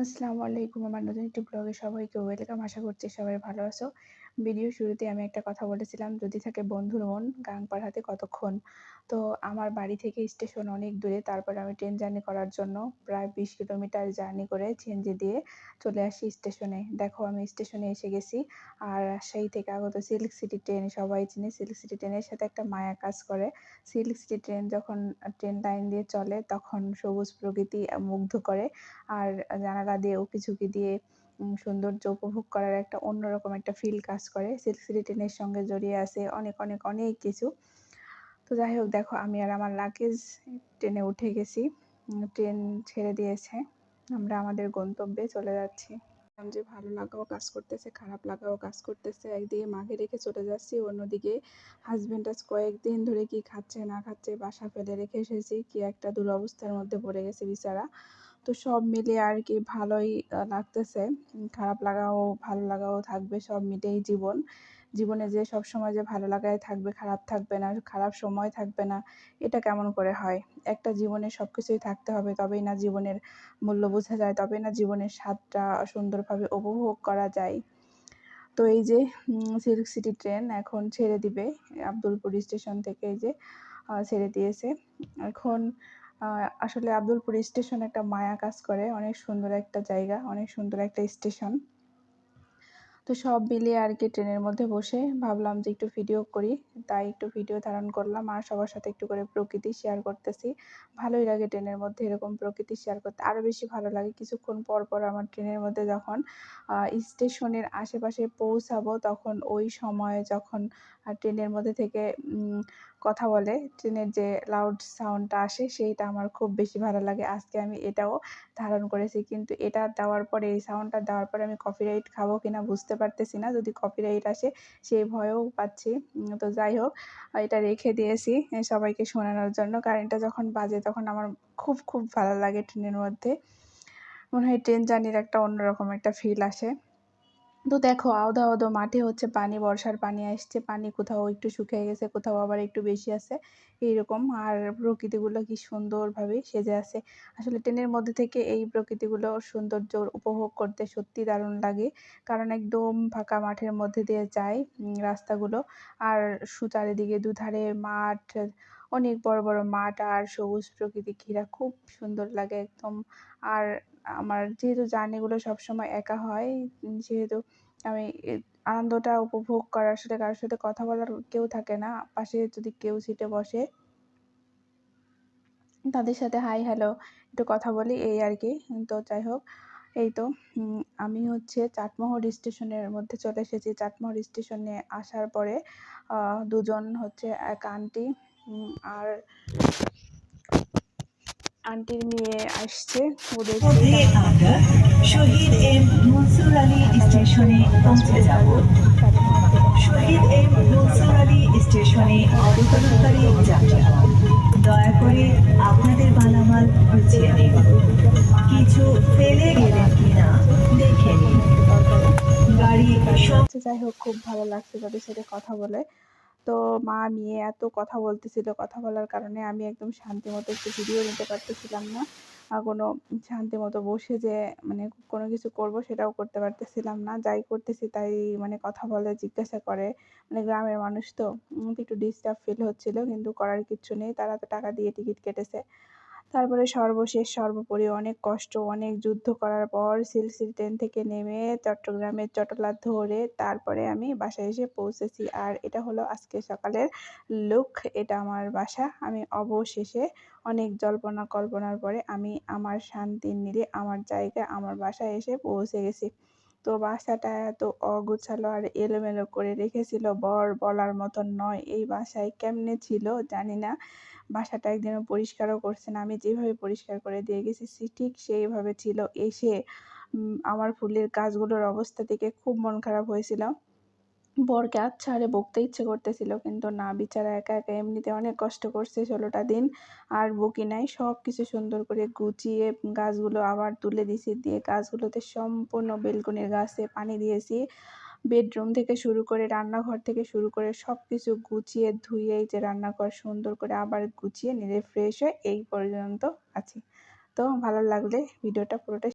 আসসালামু আলাইকুম আমার নতুন একটি ব্লগে সবাইকে ওয়েলকাম আশা করছি সবাই ভালো আছো। ভিডিও শুরুতে আমি একটা কথা বলেছিলাম, যদি থাকে বন্ধুর মন, গাং পাড়াতে কতক্ষণ? তো আমার বাড়ি থেকে স্টেশন অনেক দূরে, তারপরে আমি ট্রেন জার্নি করার জন্য প্রায় বিশ কিলোমিটার জার্নি করে চেঞ্জে দিয়ে চলে আসি স্টেশনে। দেখো, আমি স্টেশনে এসে গেছি, আর রাজশাহী থেকে আগত সিল্ক সিটি ট্রেন, সবাই চিনি সিল্ক সিটি ট্রেনের সাথে একটা মায়া কাজ করে। সিল্ক সিটি ট্রেন যখন ট্রেন লাইন দিয়ে চলে, তখন সবুজ প্রকৃতি মুগ্ধ করে, আর জানালা দিয়ে উকি ঝুঁকি দিয়ে সৌন্দর্য উপভোগ করার একটা অন্যরকম একটা ফিল কাজ করে। সিল্ক সিটি ট্রেনের সঙ্গে জড়িয়ে আছে অনেক অনেক অনেক কিছু। তো যাই হোক, দেখো, আমি আর আমার লাগেজ ট্রেনে উঠে গেছি। ট্রেন ছেড়ে দিয়েছে। আমরা আমাদের গন্তব্যে চলে যাচ্ছি। যে ভালো লাগাও কাজ করতেছে, খারাপ লাগাও কাজ করতেছে। একদিকে মাকে রেখে চলে যাচ্ছি, অন্যদিকে হাজব্যান্ড আজ কয়েকদিন ধরে কি খাচ্ছে না খাচ্ছে বাসা ফেলে রেখে এসেছি। কি একটা দুরবস্থার মধ্যে পড়ে গেছে বিচারা। তো সব মিলিয়ে আর কি ভালোই লাগতেছে। খারাপ লাগাও, ভালো লাগাও থাকবে সব মিলেই জীবন। জীবনে যে সব সময় যে ভালো লাগাই থাকবে, খারাপ থাকবে না, খারাপ সময় থাকবে না, এটা কেমন করে হয়? একটা জীবনে সব কিছুই থাকতে হবে, তবেই না জীবনের মূল্য বোঝা যায়, তবেই না জীবনের স্বাদটা সুন্দরভাবে উপভোগ করা যায়। তো এই যে সিল্ক সিটি ট্রেন এখন ছেড়ে দিবে, আব্দুলপুর স্টেশন থেকে এই যে ছেড়ে দিয়েছে। এখন আসলে আব্দুলপুর স্টেশন একটা মায়া কাজ করে। অনেক সুন্দর একটা জায়গা, অনেক সুন্দর একটা স্টেশন। তো সব মিলিয়ে আর কি ট্রেনের মধ্যে বসে ভাবলাম যে একটু ভিডিও করি। তাই একটু ভিডিও ধারণ করলাম আর সবার সাথে একটু করে প্রকৃতি শেয়ার করতেছি। ভালোই লাগে ট্রেনের মধ্যে এরকম প্রকৃতি শেয়ার করতে। আরও বেশি ভালো লাগে কিছুক্ষণ পর পর আমার ট্রেনের মধ্যে যখন স্টেশনের আশেপাশে পৌঁছাবো তখন ওই সময়ে যখন ট্রেনের মধ্যে থেকে কথা বলে, ট্রেনের যে লাউড সাউন্ডটা আসে সেইটা আমার খুব বেশি ভালো লাগে। আজকে আমি এটাও ধারণ করেছি। কিন্তু এটা দেওয়ার পরে, এই সাউন্ডটা দেওয়ার পরে আমি কপিরাইট খাব কিনা বুঝতে পারতেছি না যদি কপিরাইট আসে, সেই ভয়ও পাচ্ছি। তো যাই হোক, এটা রেখে দিয়েছি সবাইকে শোনানোর জন্য। কারেন্টটা যখন বাজে তখন আমার খুব খুব ভালো লাগে ট্রেনের মধ্যে। মনে হয় ট্রেন জার্নির একটা অন্যরকম একটা ফিল আসে। তো দেখো আওদা আওদা মাঠে হচ্ছে পানি, বর্ষার পানি আসছে, পানি কোথাও একটু শুকিয়ে গেছে, কোথাও আবার একটু বেশি আছে, এইরকম। আর প্রকৃতিগুলো কি সুন্দরভাবে সেজে আছে। আসলে ট্রেনের মধ্যে থেকে এই প্রকৃতিগুলো সৌন্দর্য উপভোগ করতে সত্যি দারুণ লাগে। কারণ একদম ফাঁকা মাঠের মধ্যে দিয়ে যায় রাস্তাগুলো। আর চারিদিকে দুধারে মাঠ, অনেক বড় বড় মাঠ আর সবুজ প্রকৃতি ঘিরা, খুব সুন্দর লাগে একদম। আর আমার যেহেতু জার্নিগুলো সবসময় একা হয় যেহেতু আমি আনন্দটা উপভোগ করার সাথে কারোর সাথে কথা বলার কেউ থাকে না, পাশে যদি কেউ সিটে বসে, তাদের সাথে হাই হ্যালো একটু কথা বলি, এই আর কি। তো যাই হোক, এই তো আমি হচ্ছে চাটমোহর স্টেশনের মধ্যে চলে এসেছি। চাটমোহর স্টেশনে আসার পরে দুজন হচ্ছে এক আন্টি আর আন্টির মেয়ে আসছে ওদের শহীদ এম মনসুর আলী স্টেশনে পৌঁছে যাব। শহীদ এম মনসুর আলী স্টেশনে অবতরণকারী যাত্রীগণ দয়া করে আপনাদের মালামাল গুছিয়ে নিন। কিছু ফেলে গেলেন কিনা দেখে নিন। গাড়ি যাই হোক খুব ভালো লাগছে তাদের সাথে কথা বলে। তো মা মেয়ে এত কথা বলতেছিল, কথা বলার কারণে আমি একদম শান্তি মতো একটু ভিডিও নিতে পারতেছিলাম না। কোনো শান্তি মতো বসে যে মানে কোনো কিছু করব সেটাও করতে পারতেছিলাম না। যাই করতেছি তাই মানে কথা বলে, জিজ্ঞাসা করে। মানে গ্রামের মানুষ তো একটু ডিস্টার্ব ফিল হচ্ছিল, কিন্তু করার কিচ্ছু নেই। তারা তো টাকা দিয়ে টিকিট কেটেছে। তারপরে সর্বশেষ, সর্বোপরি অনেক কষ্ট, অনেক যুদ্ধ করার পর সিলসিল ট্রেন থেকে নেমে চট্টগ্রামের চটলা ধরে তারপরে আমি বাসায় এসে পৌঁছেছি। আর এটা হলো আজকে সকালের লুক, এটা আমার বাসা। আমি অবশেষে অনেক জল্পনা কল্পনার পরে আমি আমার শান্তির নিরে আমার জায়গায় আমার বাসায় এসে পৌঁছে গেছি। তো বাসাটা এত অগোছালো আর এলোমেলো করে রেখেছিল। বর বলার মতন নয়, এই বাসায় কেমনে ছিল জানি না। বাসাটা একদিনও পরিষ্কারও করছে না। আমি যেভাবে পরিষ্কার করে দিয়ে গেছি ঠিক সেইভাবে ছিল। এসে আমার ফুলের গাছগুলোর অবস্থা থেকে খুব মন খারাপ হয়েছিল। বরকে আচ্ছা আরে বকতে ইচ্ছে করতেছিল, কিন্তু না, বিচারা একা একা এমনিতে অনেক কষ্ট করছে ষোলোটা দিন। আর বকি নাই সব কিছু সুন্দর করে গুছিয়ে গাছগুলো আবার তুলে দিছি, দিয়ে গাছগুলোতে সম্পূর্ণ বেলকনির গাছে পানি দিয়েছি। বেডরুম থেকে শুরু করে রান্নাঘর থেকে শুরু করে সব কিছু গুছিয়ে ধুয়ে যে রান্নাঘর সুন্দর করে আবার গুছিয়ে নিজে ফ্রেশ হয়ে এই পর্যন্ত আছি। তো ভালো লাগলে ভিডিওটা পুরোটা